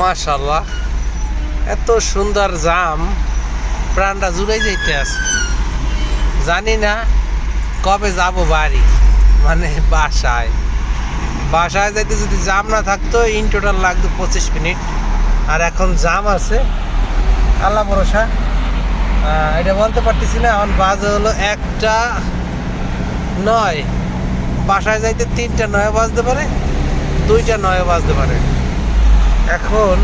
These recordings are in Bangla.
মাশাল্লাহ এত সুন্দর জাম। প্রাণটা জুড়াই যাইতে আছে। জানি না কবে যাব বাড়ি। মানে বাসায়। বাসায় যাইতে যদি জাম না থাকতো, ইন টোটাল লাগতো পঁচিশ মিনিট। আর এখন জাম আছে। আল্লাহ ভরসা। এটা বলতে পারতেছি না, এখন বাজে হলো একটা নয়। বাসায় যাইতে তিনটা নয় বাজতে পারে, দুইটা নয় বাজতে পারে। এখন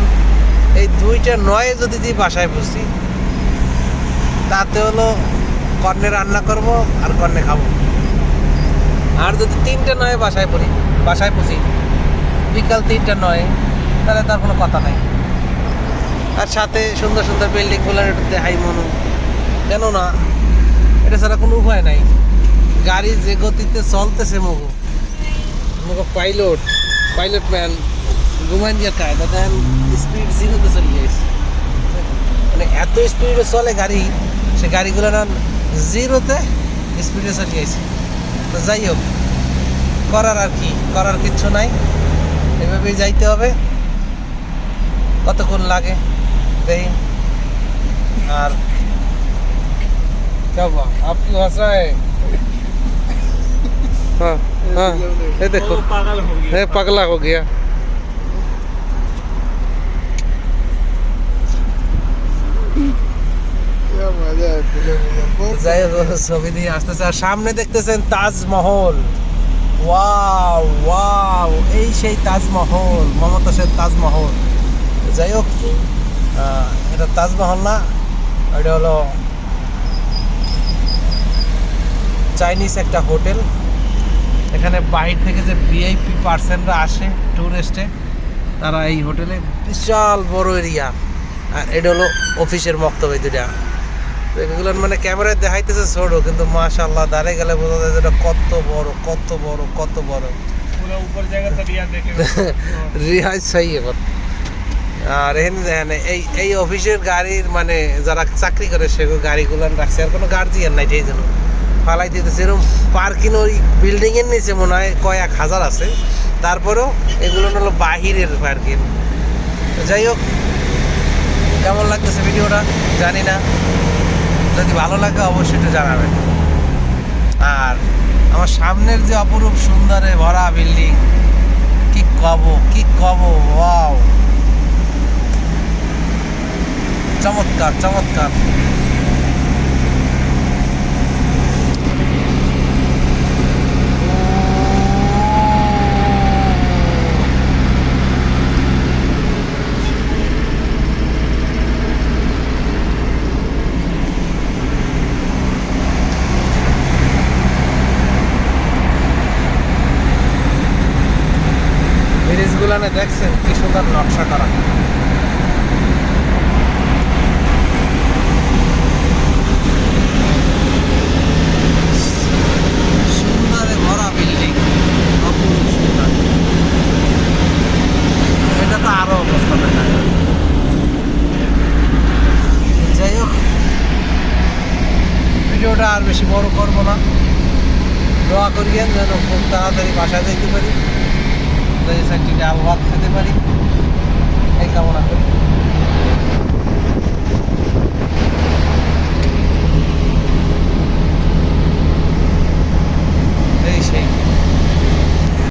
এই দুইটা নয়ে যদি দি বাসায় বসি, তাতে হলো কর্নে রান্না করব আর কর্নে খাব। আর যদি তিনটে নয় বাসায় পড়ি, বাসায় বসি, বিকাল তিনটা নয়, তাহলে তার কোনো কথা নাই। আর সাথে সুন্দর সুন্দর বিল্ডিংগুলো একটু দেখাই মনু। কেন না এটা ছাড়া কোনো উপায় নাই। গাড়ি যে গতিতে চলতেছে মগু মগু পাইলট পাইলট ম্যান ঘুমান যে কায়দা দেন স্পিড জিরোতে চলে গেছে মানে এত স্পিডে চলে গাড়ি সে গাড়িগুলো না জিরোতে স্পিডে চলে গেছে তো যাই হোক করার আর কি করার কিচ্ছু নাই এভাবেই যাইতে হবে কতক্ষণ লাগে দেখি আর क्या हुआ आपकी हंस रहा है हाँ हाँ ये देखो पागल हो ये पगला हो गया যাই হোক, ছবি দিয়ে আসতেছে। আর সামনে দেখতেছেন তাজমহল। ওয়াও ওয়াও, এই সেই তাজমহল মমতাজের তাজমহল। যাই হোক এটা তাজমহল না, এটা হলো চাইনিজ একটা হোটেল। এখানে বাইরে থেকে যে ভিআইপি পার্সনরা আসে ট্যুরিস্টে তারা এই হোটেলে বিশাল বড় এরিয়া। আর এটা হলো অফিসের মক্তব এই দুটা তো এগুলো মানে ক্যামেরায় দেখাইতেছে ছোট কিন্তু মাশাল্লাহ দাঁড়িয়ে গেলে বোঝা যায় যেটা কত বড় কত বড় কত বড়। রিহাজ সাই এবার। আর এখানে দেখেন এই এই অফিসের গাড়ির মানে যারা চাকরি করে সেগুলো গাড়িগুলো রাখছে আর কোনো গার্জিয়ান নাই সেই জন্য। ফালাই দিতে এরকম পার্কিং ওই বিল্ডিংয়ের নিচে মনে হয় কয়েক হাজার আছে। তারপরেও এগুলো হলো বাহিরের পার্কিং যাই হোক কেমন লাগতেছে ভিডিওটা? জানি না। যদি ভালো লাগে অবশ্যই একটু জানাবেন। আর আমার সামনের যে অপরূপ সুন্দরে ভরা বিল্ডিং, কি কব কি কব, ওয়াও। চমৎকার চমৎকার। ব্রিজগুলো না দেখছেন কি সুন্দর নকশা করা। আর বেশি বড় করব না। দোয়া করিয়েন যেন খুব তাড়াতাড়ি বাসায় যেতে পারি। যাতে একটি ডাল ভাত খেতে পারি। এই কামনা করি।